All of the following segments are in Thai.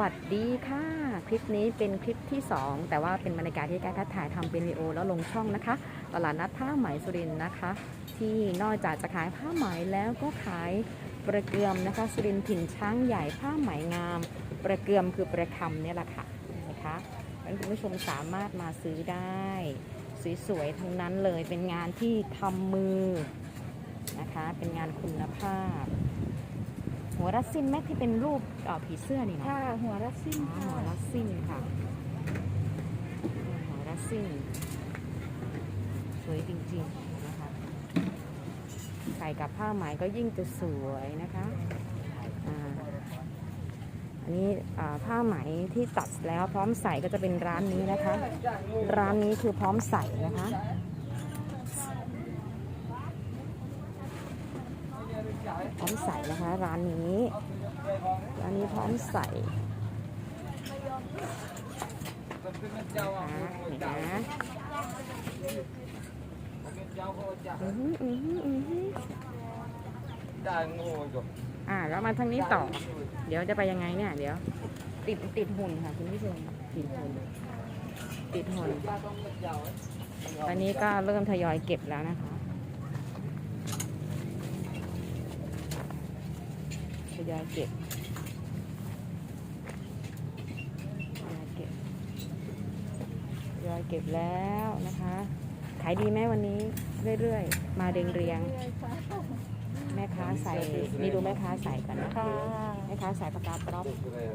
วัสดีค่ะ คลิปนี้เป็นคลิปที่ 2 แต่ว่าเป็นบรรยากาศที่ใกล้พัดถ่ายทำเป็นวิดีโอแล้วลงช่องนะคะ ตลาดนัดผ้าไหมสุรินนะคะ ที่นอกจากจะขายผ้าไหมแล้วก็ขายประเกือมนะคะ สุรินถิ่นช้างใหญ่ผ้าไหมงาม ประเกือมคือประคำเนี่ยแหละค่ะนะคะงั้นคุณผู้ชมสามารถมาซื้อได้ สวยๆทั้งนั้นเลยเป็นงานที่ทำมือนะคะ เป็นงานคุณภาพ หัวรัสซินแม็กที่เป็นรูปเอ่อผีเสื้อนี่เนาะค่ะหัวรัสซิ่งอ๋อค่ะหัวรัสซินค่ะหัวรัสซินสวยจริงๆนะคะใส่กับผ้าไหมก็ยิ่งจะสวยนะคะอ่าอันนี้อ่าผ้าไหมที่ตัดแล้วพร้อมใส่ก็จะเป็นร้านนี้นะคะ ร้านนี้คือพร้อมใส่นะคะ พร้อมใส่นะคะ ร้านนี้ร้านนี้พร้อมใส่นะนะอือหืออือหืออือหืออ่าแล้วมาทางนี้ต่อ เดี๋ยวจะไปยังไงเนี่ย เดี๋ยว ติดติดหุ่นค่ะคุณผู้ชมติดหุ่นติดหุ่นตอนนี้ก็เริ่มทยอยเก็บแล้วนะคะท ยอยเก็บทยอยเก็บทยอยเก็บแล้วนะคะ ขายดีไหมวันนี้เรื่อยๆ มาเรียงเรียงๆแม่ค้าใส่นี่ดูแม่ค้าใส่กันนะค่ะแม่ค้าใส่ปากกาตรอป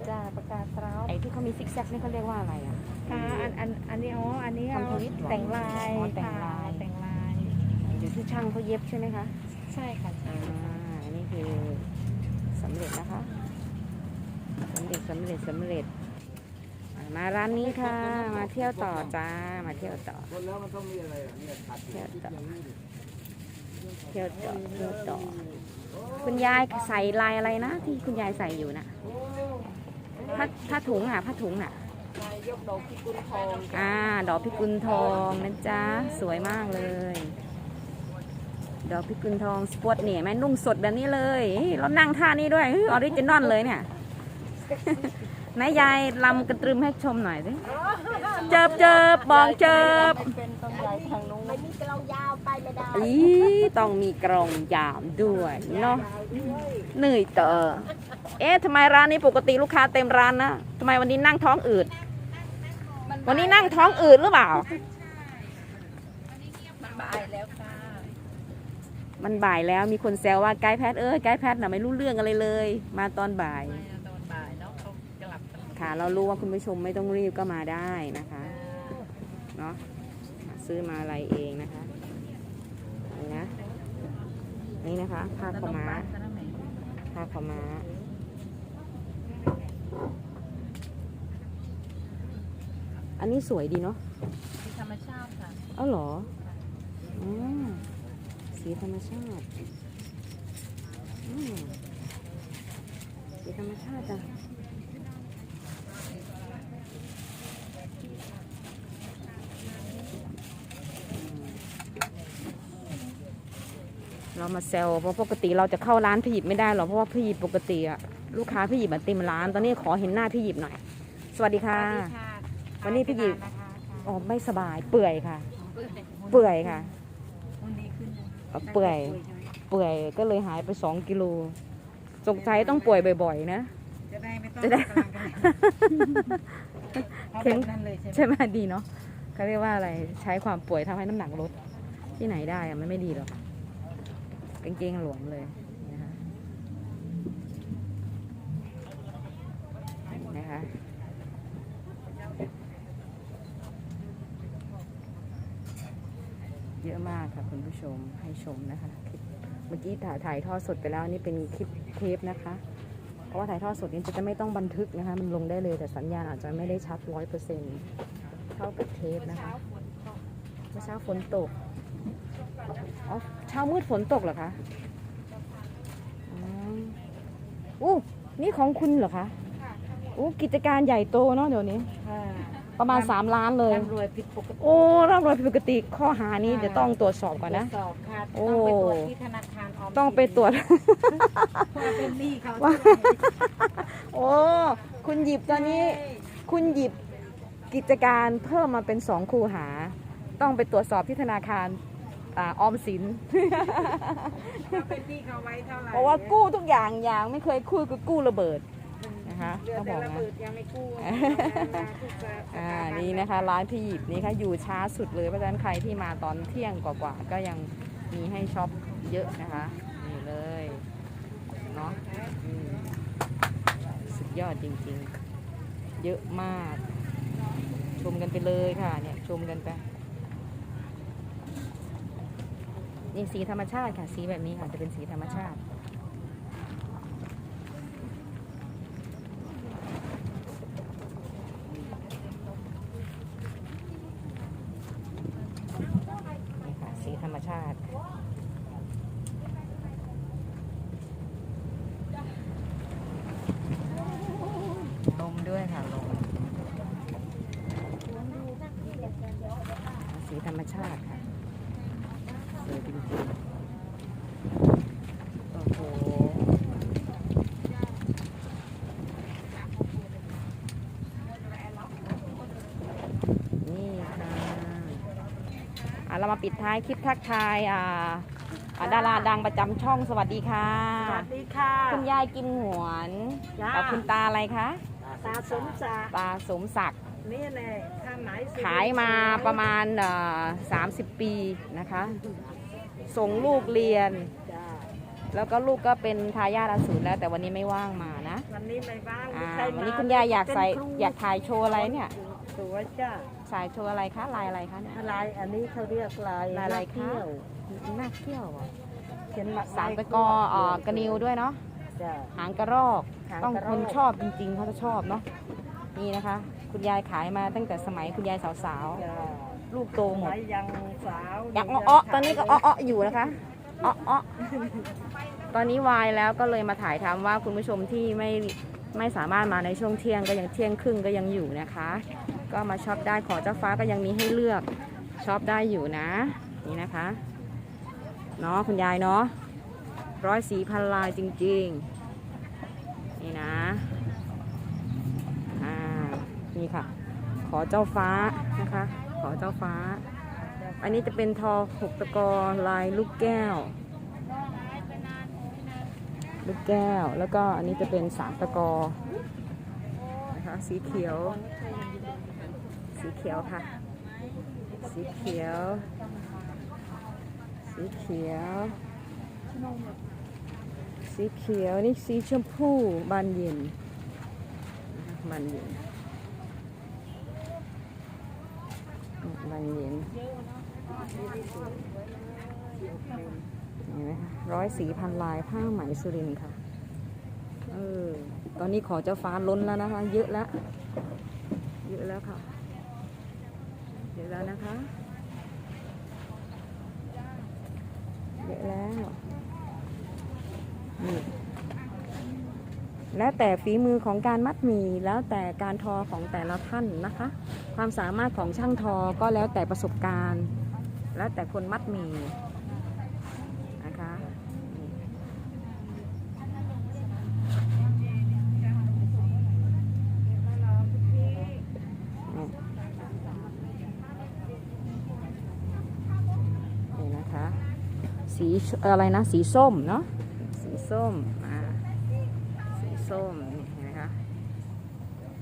จ้าประกาศเท้าไอ้ที่เขามีซิกแซกนี่เขาเรียกว่าอะไรอะค่ะอันอันอันนี้อ๋ออันนี้เอาคอมพิวเตอร์แต่งลายอ๋อแต่งลายค่ะแต่งลายอยู่ที่ช่างเขาเย็บใช่ไหมคะ ใช่ค่ะอ่าอันนี้คือ สำเร็จนะคะสำเร็จสำเร็จสำเร็จอ่ามาร้านนี้ค่ะ มาเที่ยวต่อจ้า มาเที่ยวต่อ คนแล้วมันต้องมีอะไรอะเนี่ยตัดเที่ยวต่อ เที่ยวต่อเที่ยวต่อ คุณยายใส่ลายอะไรนะ ที่คุณยายใส่อยู่นะผ้าผ้าถุงอะผ้าถุงอะนายกดอกพิกุลทอง อ่า ดอกพิกุลทองนะจ๊ะ สวยมากเลย ดอกพิกุลทองสปอร์ตเนี่ยแม่นุ่งสดแบบนี้เลยเฮ้ยเรานั่งท่านี้ด้วยออริจินอลเลยเนี่ยนายยายลำกระตรึมให้ชมหน่อยสิเจิบเจิบบองเจิบเป็นต้นใหญ่ทางนู้นไม่มีกลองยาวไปไม่ได้อีต้องมีกรองยามด้วยเนาะเหนื่อยเตอเอ๊ะทำไมร้านนี้ปกติลูกค้าเต็มร้านนะทำไมวันนี้นั่งท้องอืด วันนี้นั่งท้องอืดหรือเปล่า มันบ่ายแล้วค่ะ มันบ่ายแล้วมีคนแซวว่าไกด์แพทเอ้ยไกด์แพทน่ะไม่รู้เรื่องอะไรเลย มาตอนบ่าย ไม่เอาตอนบ่ายเนาะเขากลับกันค่ะ เรารู้ว่าคุณผู้ชมไม่ต้องรีบก็มาได้นะคะ เนาะซื้อมาอะไรเองนะคะนี่นะนี่นะคะผ้าขาวม้าผ้าขาวม้าอันนี้สวยดีเนาะที่ธรรมชาติค่ะ เอ้าเหรออ๋อ สีธรรมชาติอืมสีธรรมชาติจ้ะเรามาเซลเพราะปกติเราจะเข้าร้านพี่หยิบไม่ได้หรอกเพราะว่าพี่หยิบปกติอะลูกค้าพี่หยิบมาเต็มร้าน ตอนนี้ขอเห็นหน้าพี่หยิบหน่อย สวัสดีค่ะ วันนี้พี่หยิบอ๋อไม่สบายเปื่อยค่ะ เปื่อยค่ะมันดีขึ้น เอ่อเปื่อยเปื่อยก็เลยหายไปสองกิโลสงสัยต้องป่วยบ่อยๆนะ จะได้ไม่ต้องจะได้ กำลังกันเอาเข็แบมบนั้นเลยใช่ไหมใช่ไหมดีเนาะเขาเรียกว่าอะไรใช้ความป่วยทำให้น้ำหนักลดที่ไหนได้อะมันไม่ดีหรอกกางเกงหลวมเลยนะคะนะคะเย อะมากค่ะคุณผู้ชมให้ชมนะคะคลิปเมื่อกี้ถ่ายถ่ายทอดสดไปแล้วนี่เป็นคลิปเทปนะคะ เพราะว่าถ่ายทอดสดนี้จะไม่ต้องบันทึกนะคะ มันลงได้เลยแต่สัญญาณอาจจะไม่ได้ชัดร้อยเปอร์เซ็นต์เท่ากับเทปนะคะเมื่อเช้าฝนตกอ๋อเช้ามืดฝนตกเหรอคะอ๋ออู้นี่ของคุณเหรอคะอู้กิจการใหญ่โตเนาะเดี๋ยวนี้ ประมาณ 3 ล้านเลย ร่ำรวยผิดปกติโอ้ร่ำรวยผิดปกติข้อหานี้เดี๋ยวต้องตรวจสอบก่อนนะ ตรวจสอบค่ะโอ้ ต้องไปตรวจที่ธนาคารออมสินต้องไปตรวจ เพราะว่าเป็นหนี้เขาว่า โอ้คุณหยิบตอนนี้ คุณหยิบกิจการเพิ่มมาเป็นสองคูหา ต้องไปตรวจสอบที่ธนาคารอาออมสินเขาเป็นหนี้เขาไว้เท่าไหร่เพราะว่ากู้ทุกอย่างอย่างไม่เคยกู้ก็กู้ระเบิด นะคะเดือนเขาบแต่อกระนะเบิดยังไม่กู้มาทุกสาอ่านี่นะคะร้านพี่หยิบนี่ค่ะอยู่ช้าสุดเลยเพราะฉะนั้นใครที่มาตอนเที่ยงกว่าๆก็ยังมีให้ช็อปเยอะนะคะนี่เลยเนาะอืมสุดยอดจริงๆ เยอะมาก ชมกันไปเลยค่ะเนี่ยชมกันไปนี่สีธรรมชาติค่ะสีแบบนี้ค่ะจะเป็นสีธรรมชาติ นี่ค่ะ สีธรรมชาติ ลมด้วยค่ะลมสีธรรมชาติค่ะสวยจริงๆ โอ้โห นี่ค่ะ อะ เรามาปิดท้ายคลิปทักทายอ่าอ่าดาราดังประจำช่องสวัสดีค่ะ สวัสดีค่ะ คุณยายกินหวนจ้า กับคุณตาอะไรคะ ตาสมศักดิ์ตาสมศักดิ์นี่แหละข้าไหมสุรินทร์ขายมาประมาณเอ่อ30 ปีนะคะ ส่งลูกเรียน จ้าแล้วก็ลูกก็เป็นทายาทอสูรแล้วแต่วันนี้ไม่ว่างมานะวันนี้ไม่ว่างอ่าใครมวันนี้คุณยายอยากใส่เป็นครูอยากถ่ายโชว์อะไรเนี่ย สวยจ้า ถ่ายโชว์อะไรคะลายอะไรคะเนี่ย ลายอันนี้เขาเรียกลายลายอะไรคะเที่ยวหน้าเขี้ยวเหรอเขียนมาสามตะกอเอ่อกระนิวด้วยเนาะจ้าหางกระรอก หางต้องกระรอกคนชอบจริงๆเขาจะชอบเนาะนี่นะคะ คุณยายขายมาตั้งแต่สมัยคุณยายสาวจ้าๆลูกโตหมดไว้ยังสาวอยากอ้อๆตอนนี้ก็อ้อๆอยู่นะคะอ้อๆตอนนี้วายแล้วก็เลยมาถ่ายทำว่าคุณผู้ชมที่ไม่ไม่สามารถมาในช่วงเที่ยงก็ยังเที่ยงครึ่งก็ยังอยู่นะคะ ก็มาช็อปได้ขอเจ้าฟ้าก็ยังมีให้เลือกช็อปได้อยู่นะ นี่นะคะเนาะคุณยายเนาะร้อยสีพันลายจริง ๆ นี่นะอ่านี่ค่ะ ขอเจ้าฟ้านะคะ ขอเจ้าฟ้า อันนี้จะเป็นทอหกตะกอลายลูกแก้วลูกแก้ว แล้วก็อันนี้จะเป็นสามตะกอนะคะสีเขียว สีเขียวค่ะ สีเขียว สีเขียว สีเขียวนี่สีชมพูบานเย็นบานเย็นบานเย็นเห็นไหมคะร้อยสีพันลายผ้าไหมสุรินทร์ค่ะเออตอนนี้ขอเจ้าฟ้าล้นแล้วนะคะ เยอะแล้ว เยอะแล้วค่ะ ยอะแล้วนะคะเยอะแล้ว นี่ แล้วแต่ฝีมือของการมัดหมี่แล้วแต่การทอของแต่ละท่านนะคะ ความสามารถของช่างทอก็แล้วแต่ประสบการณ์ แล้วแต่คนมัดหมี่นะคะนี่นี่นะคะ สีอะไรนะสีส้มเนาะสีส้มอ่าสีส้มนี่เห็นไหมคะ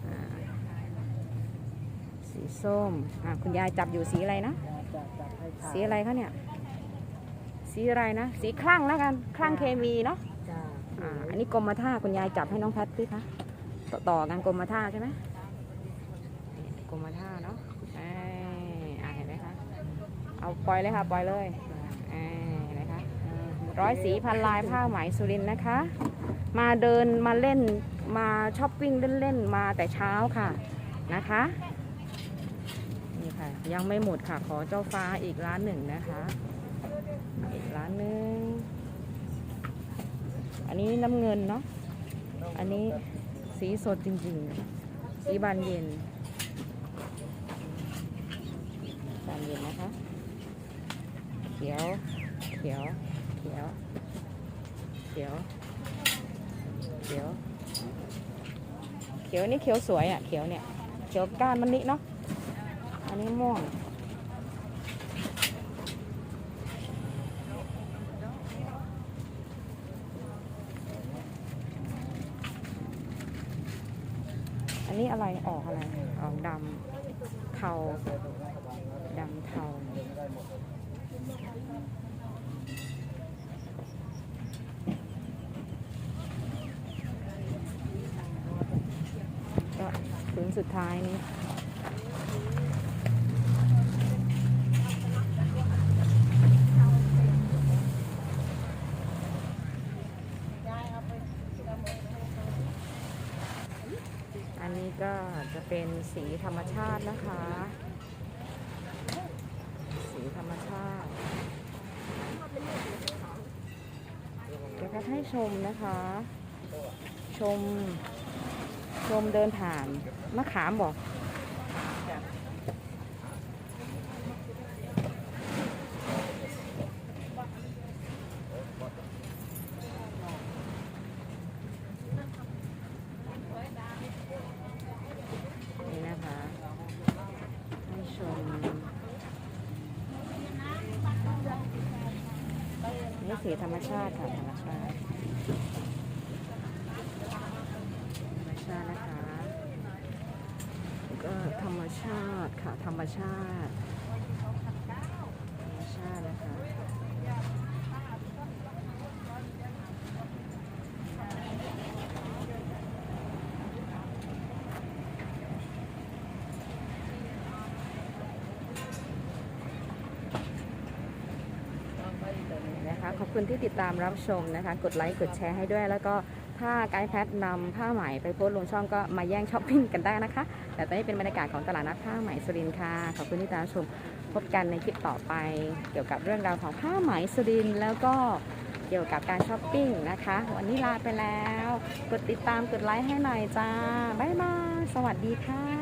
อ่าสีส้มอ่าคุณยายจับอยู่สีอะไรนะสีอะไรคะเนี่ยสีอะไรนะสีคลั่งแล้วกันคลั่งเคมีเนาะจ้าอ่าอันนี้กรมท่าคุณยายจับให้น้องแพทสิคะต่อต่อกันกรมท่าใช่ไหมนี่กรมท่าเนาะเอ้ยอ่าเห็นไหมคะเอาปล่อยเลยค่ะปล่อยเลยเอ้ยเห็นไหมคะ ร้อยสีพันลายผ้าไหมสุรินนะคะ มาเดินมาเล่นมาช้อปปิ้งเล่นๆมาแต่เช้าค่ะนะคะนี่ค่ะยังไม่หมดค่ะขอเจ้าฟ้าอีกร้านหนึ่งนะคะอีกร้านหนึ่งอันนี้น้ำเงินเนาะอันนี้สีสดจริงๆ สีบานเย็นบานเย็นนะคะ เขียว เขียว ยวเขียวเขียวเขียวนี่เขียวสวยอะเขียวเนี่ยเขียวก้านมันนี่เนาะอันนี้ม่วงอันนี้อะไรออกอะไรออกดำเทาดำเทา ก็ถึง สุดท้ายนี้ อันนี้ก็จะเป็นสีธรรมชาตินะคะ สีธรรมชาติเดี๋ยวก็ให้ชมนะคะ ชม ชมเดินผ่านมะขามบอกนี่นะคะให้ชมนี่สีธรรมชาติค่ะ ธรรมชาติ ธรรมชาตินะคะแล้วก็ธรรม ชาติค่ะ ธรรมชาติ ธรรมชาตินะคะ นะ คุณที่ติดตามรับชมนะคะ กดไลค์กดแชร์ให้ด้วย แล้วก็ถ้าไกด์แพทนำผ้าไหมไปโพสลงช่องก็มาแย่งช้อปปิ้งกันได้นะคะ แต่ตอนนี้เป็นบรรยากาศของตลาดนัดผ้าไหมสุรินทร์ค่ะขอบคุณที่ติดตามชมพบกันในคลิปต่อไป เกี่ยวกับเรื่องราวของผ้าไหมสุรินทร์แล้วก็เกี่ยวกับการช้อปปิ้งนะคะ วันนี้ลาไปแล้ว กดติดตามกดไลค์ให้หน่อยจ้าบ๊ายบายสวัสดีค่ะ